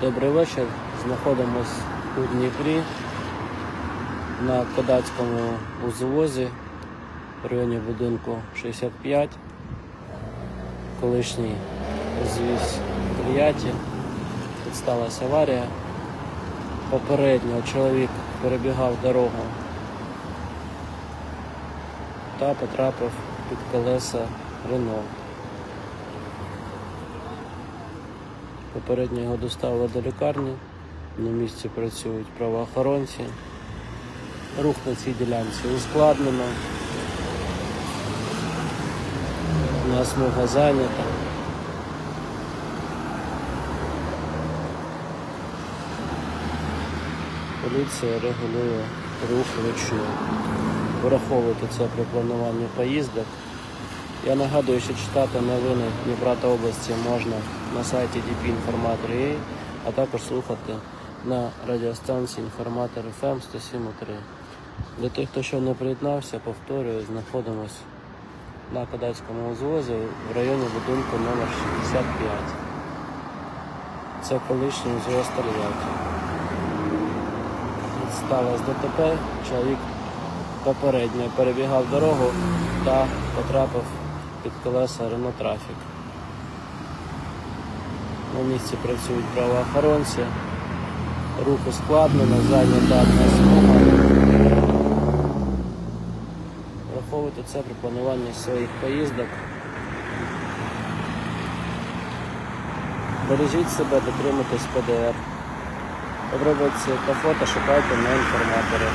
Добрий вечір. Знаходимось у Дніпрі на Кодацькому узвозі в районі будинку 65. Колишній розвіз Прияті. Тут сталася аварія. Попередньо чоловік перебігав дорогу та потрапив під колеса Рено. Попередньо його доставили до лікарні. На місці працюють правоохоронці. Рух на цій ділянці ускладнено. Одна смуга зайнята. Поліція регулює рух вручну. Враховуйте це при плануванні поїздок. Я нагадую, що читати новини Дніпра області можна на сайті dpinformator.ua, а також слухати на радіостанції Інформатор FM 107.3. Для тих, хто ще не приєднався, повторюю, знаходимось на Кадацькому узвозі в районі будинку номер 65. Це колишній узвоз Тольятти. Сталося ДТП, чоловік попередньо перебігав дорогу та потрапив під колеса Рено Трафік. На місці працюють правоохоронці. Рух ускладнено, зайнята смуга. Враховуйте це при плануванні своїх поїздок. Бережіть себе, дотримуйтесь ПДР. Подробиці та фото шукайте на інформаторі.